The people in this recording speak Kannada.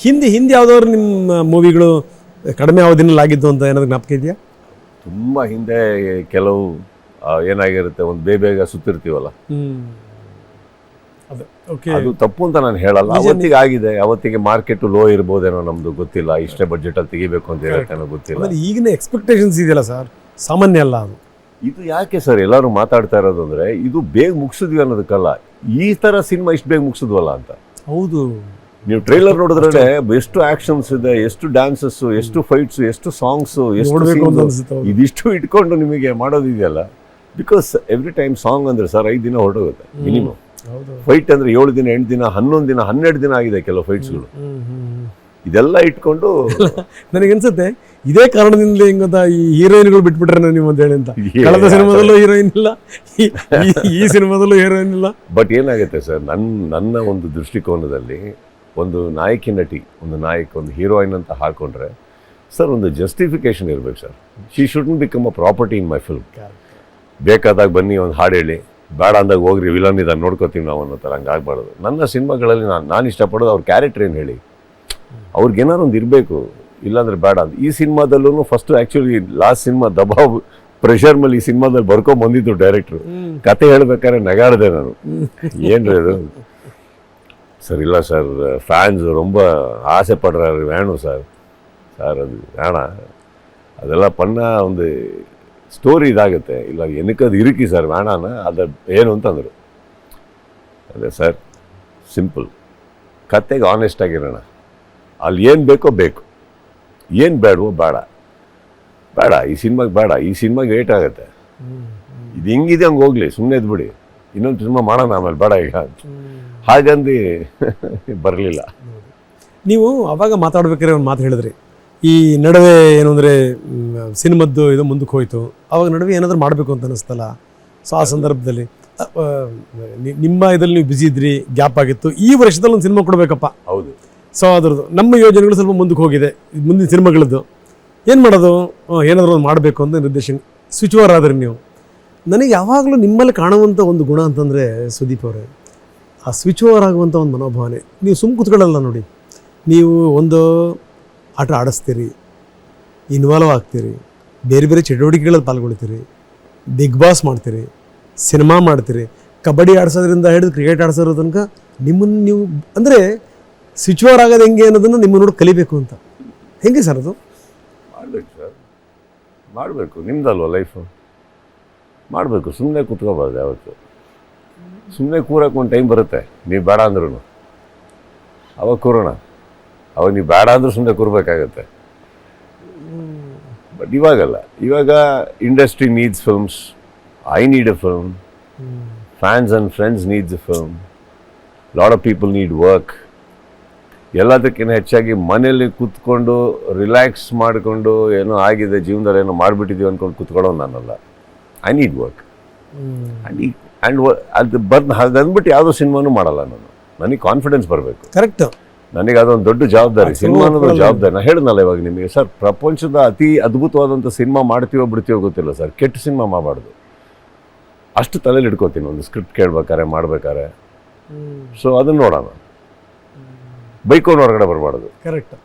ಹಿಂದಿ ಹಿಂದಿ ಯಾವ್ದಾದ್ರು ನಿಮ್ಮ ಮೂವಿಗಳು ಕಡಿಮೆ ಅವಧಿನಲ್ಲಿ ಆಗಿದ್ದು ಅಂತ ಏನಾದ್ರು ಜ್ಞಾಪಕ ಇದೆಯಾ? ತುಂಬ ಹಿಂದೆ ಕೆಲವು ಆ, ಏನಾಗಿರುತ್ತೆ ಒಂದು ಬೇಗ ಬೇಗ ಸುತ್ತಿರ್ತೀವಲ್ಲ? ಅದೇ ಓಕೆ ಅದು ತಪ್ಪು ಅಂತ ನಾನು ಹೇಳಲ್ಲ. ಅವತ್ತಿಗೆ ಆಗಿದೆ. ಅವತ್ತಿಗೆ ಮಾರ್ಕೆಟ್ ಲೋ ಇರ್ಬೋದೇನೋ ನಮ್ದು ಗೊತ್ತಿಲ್ಲ. ಇಷ್ಟೇ ಬಜೆಟ್ ಅಲ್ಲಿ ತೆಗಿಬೇಕು ಅಂತ ಹೇಳಕ್ಕೇನೋ ಗೊತ್ತಿಲ್ಲ. ಆಮೇಲೆ ಈಗಿನ ಎಕ್ಸ್ಪೆಕ್ಟೇಷನ್ಸ್ ಇದೆಯಲ್ಲ ಸರ್ ಸಾಮಾನ್ಯ ಅಲ್ಲ ಅದು. ಇದು ಯಾಕೆ ಸರ್ ಎಲ್ಲರೂ ಮಾತಾಡ್ತಾ ಇರೋದು ಅಂದ್ರೆ ಇದು ಬೇಗ ಮುಗಿಸಿದ್ವಿ ಅನ್ನೋದಕ್ಕಲ್ಲ. ಈ ತರ ಸಿನಿಮಾ ಇಷ್ಟು ಬೇಗ ಮುಗಿಸಿದ್ವಲ್ಲ ಅಂತ. ಹೌದು. ನೀವು ಟ್ರೈಲರ್ ನೋಡಿದ್ರೆ ಎಷ್ಟು ಆಕ್ಷನ್ಸ್ ಇದೆ ಎಷ್ಟು ಡ್ಯಾನ್ಸಸ್ ಎಷ್ಟು ಫೈಟ್ಸ್ ಎಷ್ಟು ಸಾಂಗ್ಸ್ ಎಷ್ಟು ಅನ್ಸುತ್ತೆ. ಇದಿಷ್ಟು ಇಟ್ಕೊಂಡು ನಿಮಗೆ ಮಾಡೋದಿದೆಯಲ್ಲ? ಬಿಕಾಸ್ ಎವ್ರಿ ಟೈಮ್ ಸಾಂಗ್ ಅಂದ್ರೆ ಸರ್ ಐದು ದಿನ ಹೊರಟೋಗುತ್ತೆ ಮಿನಿಮಮ್ ಫೈಟ್ ಅಂದ್ರೆ ಏಳು ದಿನ ಎಂಟು ದಿನ ಹನ್ನೊಂದು ದಿನ ಹನ್ನೆರಡು ದಿನ ಆಗಿದೆ ಕೆಲವು ಫೈಟ್ಸ್ಗಳು. ಇದೆಲ್ಲ ಇಟ್ಕೊಂಡು ನನಗನ್ಸುತ್ತೆ ಇದೇ ಕಾರಣದಿಂದ ಹಿಂಗಂತ ಈ ಹೀರೋಯಿನ್ಗಳು ಬಿಟ್ಬಿಟ್ರೆ ನೀವು ಅಂತ ಹೇಳಿ ಅಂತ. ಕಳೆದ ಸಿನಿಮಾದಲ್ಲೂ ಹೀರೋಯಿನ್ ಇಲ್ಲ ಈ ಸಿನಿಮಾದಲ್ಲೂ ಹೀರೋಯಿನ್ ಇಲ್ಲ. ಬಟ್ ಏನಾಗುತ್ತೆ ಸರ್ ನನ್ನ ನನ್ನ ಒಂದು ದೃಷ್ಟಿಕೋನದಲ್ಲಿ ಒಂದು ನಾಯಕಿ ನಟಿ ಒಂದು ನಾಯಕ ಒಂದು ಹೀರೋಯಿನ್ ಅಂತ ಹಾಕೊಂಡ್ರೆ ಸರ್ ಒಂದು ಜಸ್ಟಿಫಿಕೇಶನ್ ಇರಬೇಕು sir. She should become a property in my film ಬೇಕಾದಾಗ ಬನ್ನಿ ಒಂದು ಹಾಡು ಹೇಳಿ. ಬೇಡ ಅಂದಾಗ ಹೋಗ್ರಿ ವಿಲನ್ ಇದಾಗ ನೋಡ್ಕೋತೀವಿ ನಾವು ಅನ್ನೋ ಥರ ಹಂಗೆ ಆಗಬಾರ್ದು. ನನ್ನ ಸಿನಿಮಾಗಳಲ್ಲಿ ನಾನು ನಾನು ಇಷ್ಟಪಡೋದು ಅವ್ರ ಕ್ಯಾರೆಕ್ಟರ್ ಏನು ಹೇಳಿ. ಅವ್ರಿಗೇನಾರು ಒಂದು ಇರಬೇಕು ಇಲ್ಲಾಂದ್ರೆ ಬೇಡ ಅಂತ. ಈ ಸಿನಿಮಾದಲ್ಲೂ ಫಸ್ಟ್ ಆ್ಯಕ್ಚುಲಿ ಲಾಸ್ಟ್ ಸಿನಿಮಾ ದಬಾವ್ ಪ್ರೆಷರ್ ಮೇಲೆ ಈ ಸಿನಿಮಾದಲ್ಲಿ ಬರ್ಕೊಂಡ್ ಬಂದಿದ್ದು ಡೈರೆಕ್ಟ್ರು ಕತೆ ಹೇಳ್ಬೇಕಾದ್ರೆ ನಗಾಡ್ದೆ ನಾನು. ಏನ್ರಿ ಅದು ಸರ್ ಇಲ್ಲ ಸರ್ ಫ್ಯಾನ್ಸ್ ரொம்ப ஆசை படுறாரு வேணும் சார் சார் அது வேணாம் அதெல்லாம் பண்ணால் ಒಂದು ಸ್ಟೋರಿ ಇದಾಗುತ್ತೆ ಇಲ್ಲ ಏನಕ್ಕೆ ಅದು ಇರುಕಿ ಸರ್ ಬೇಡಾನ ಅದು ಏನು ಅಂತಂದರು ಅದೇ ಸರ್ ಸಿಂಪಲ್ ಕತೆಗೆ ಆನೆಸ್ಟ್ ಆಗಿರೋಣ ಅಲ್ಲಿ ಏನು ಬೇಕೋ ಬೇಕು ಏನು ಬೇಡವೋ ಬೇಡ ಬೇಡ ಈ ಸಿನಿಮಾಗೆ ಬೇಡ ಈ ಸಿನಿಮಾಗೆ ವೇಟ್ ಆಗುತ್ತೆ ಇದು ಹಿಂಗಿದೆ ಹಂಗೆ ಹೋಗ್ಲಿ ಸುಮ್ಮನೆ ಇದ್ಬಿಡಿ ಇನ್ನೊಂದು ಸಿನಿಮಾ ಮಾಡೋಣ ಆಮೇಲೆ ಬೇಡ ಈಗ ಹಾಗಂದು ಬರಲಿಲ್ಲ. ನೀವು ಅವಾಗ ಮಾತಾಡ್ಬೇಕಾದ್ರೆ ಒಂದು ಮಾತು ಹೇಳಿದ್ರಿ. ಈ ನಡುವೆ ಏನು ಅಂದರೆ ಸಿನಿಮದ್ದು ಇದು ಮುಂದಕ್ಕೆ ಹೋಯಿತು. ಅವಾಗ ನಡುವೆ ಏನಾದರೂ ಮಾಡಬೇಕು ಅಂತ ಅನಿಸ್ತಲ್ಲ? ಸೊ ಆ ಸಂದರ್ಭದಲ್ಲಿ ನಿಮ್ಮ ಇದರಲ್ಲಿ ನೀವು ಬ್ಯುಸಿ ಇದ್ರಿ ಗ್ಯಾಪ್ ಆಗಿತ್ತು. ಈ ವರ್ಷದಲ್ಲಿ ಒಂದು ಸಿನಿಮಾ ಕೊಡಬೇಕಪ್ಪ. ಹೌದು. ಸೊ ಅದ್ರದ್ದು ನಮ್ಮ ಯೋಜನೆಗಳು ಸ್ವಲ್ಪ ಮುಂದಕ್ಕೆ ಹೋಗಿದೆ ಮುಂದಿನ ಸಿನಿಮಾಗಳದ್ದು. ಏನು ಮಾಡೋದು? ಏನಾದರೂ ಒಂದು ಮಾಡಬೇಕು ಅಂತ ನಿರ್ದೇಶನ ಸ್ವಿಚ್ ಓವರ್ ಆದ್ರಿ ನೀವು. ನನಗೆ ಯಾವಾಗಲೂ ನಿಮ್ಮಲ್ಲಿ ಕಾಣುವಂಥ ಒಂದು ಗುಣ ಅಂತಂದರೆ ಸುದೀಪ್ ಅವರೇ. ಆ ಸ್ವಿಚ್ ಓವರ್ ಆಗುವಂಥ ಒಂದು ಮನೋಭಾವನೆ. ನೀವು ಸುಮ್ಮ ಕೂತ್ಕೊಳ್ಳಲ್ಲ ನೋಡಿ. ನೀವು ಒಂದು ಆಟ ಆಡಿಸ್ತೀರಿ ಇನ್ವಾಲ್ವ್ ಆಗ್ತೀರಿ, ಬೇರೆ ಬೇರೆ ಚಟುವಟಿಕೆಗಳಲ್ಲಿ ಪಾಲ್ಗೊಳ್ತೀರಿ ಬಿಗ್ ಬಾಸ್ ಮಾಡ್ತೀರಿ ಸಿನಿಮಾ ಮಾಡ್ತೀರಿ, ಕಬಡ್ಡಿ ಆಡಿಸೋದ್ರಿಂದ ಹಿಡಿದು ಕ್ರಿಕೆಟ್ ಆಡಿಸೋದ್ರ ತನಕ ನಿಮ್ಮನ್ನು ನೀವು ಅಂದರೆ ಸ್ವಿಚ್ ಓವರ್ ಆಗೋದು ಹೆಂಗೆ ಅನ್ನೋದನ್ನು ನಿಮ್ಮ ನೋಡಿ ಕಲಿಬೇಕು ಅಂತ. ಹೆಂಗೆ ಸರ್ ಅದು? ಮಾಡಬೇಕು ಸರ್. ಮಾಡಬೇಕು. ನಿಮ್ದಲ್ವ ಲೈಫು ಮಾಡಬೇಕು. ಸುಮ್ಮನೆ ಕೂತ್ಕೋಬಾರ್ದು ಯಾವತ್ತು. ಸುಮ್ಮನೆ ಕೂರಕ್ಕೆ ಒಂದು ಟೈಮ್ ಬರುತ್ತೆ. ನೀವು ಬೇಡ ಅಂದ್ರೂ ಅವಾಗ ಕೂರೋಣ. ಅವಾಗ ನೀವು ಬೇಡ ಅಂದ್ರೂ ಸುಮ್ಮನೆ ಕೂರಬೇಕಾಗತ್ತೆ. ಬಟ್ ಇವಾಗಲ್ಲ. ಇವಾಗ industry needs films I need a film fans and friends needs a film lot of people need work ಎಲ್ಲದಕ್ಕಿಂತ ಹೆಚ್ಚಾಗಿ ಮನೆಯಲ್ಲಿ ಕೂತ್ಕೊಂಡು ರಿಲ್ಯಾಕ್ಸ್ ಮಾಡಿಕೊಂಡು ಏನೋ ಆಗಿದೆ ಜೀವನದಲ್ಲಿ ಏನೋ ಮಾಡಿಬಿಟ್ಟಿದ್ದೀವಿ ಅಂದ್ಕೊಂಡು ಕೂತ್ಕೊಳ್ಳೋ ನಾನಲ್ಲ ಐ ನೀಡ್ ವರ್ಕ್ ಐ ಈ ಆ್ಯಂಡ್ ಅದು ಬಂದು ಹಾಗೆ ಅಂದ್ಬಿಟ್ಟು ಯಾವುದೋ ಸಿನಿಮಾನು ಮಾಡಲ್ಲ ನಾನು. ನನಗೆ ಕಾನ್ಫಿಡೆನ್ಸ್ ಬರಬೇಕು. ಕರೆಕ್ಟ್ ನನಗೆ ಅದೊಂದು ದೊಡ್ಡ ಜವಾಬ್ದಾರಿ ಸಿನಿಮಾ ಅನ್ನೋದು ಜವಾಬ್ದಾರಿ. ನಾನು ಹೇಳಿದ್ನಲ್ಲ ಇವಾಗ ನಿಮಗೆ ಸರ್ ಪ್ರಪಂಚದ ಅತಿ ಅದ್ಭುತವಾದಂಥ ಸಿನಿಮಾ ಮಾಡ್ತೀವೋ ಬಿಡ್ತೀವೋ ಗೊತ್ತಿಲ್ಲ ಸರ್. ಕೆಟ್ಟ ಸಿನಿಮಾ ಮಾಡಬಾರ್ದು. ಅಷ್ಟು ತಲೆಯಲ್ಲಿ ಇಟ್ಕೋತೀನಿ ಒಂದು ಸ್ಕ್ರಿಪ್ಟ್ ಕೇಳ್ಬೇಕಾರೆ ಮಾಡ್ಬೇಕಾರೆ. ಸೊ ಅದನ್ನ ನೋಡೋಣ. ಬೈಕೋನ್ ಹೊರಗಡೆ ಬರಬಾರ್ದು. ಕರೆಕ್ಟ್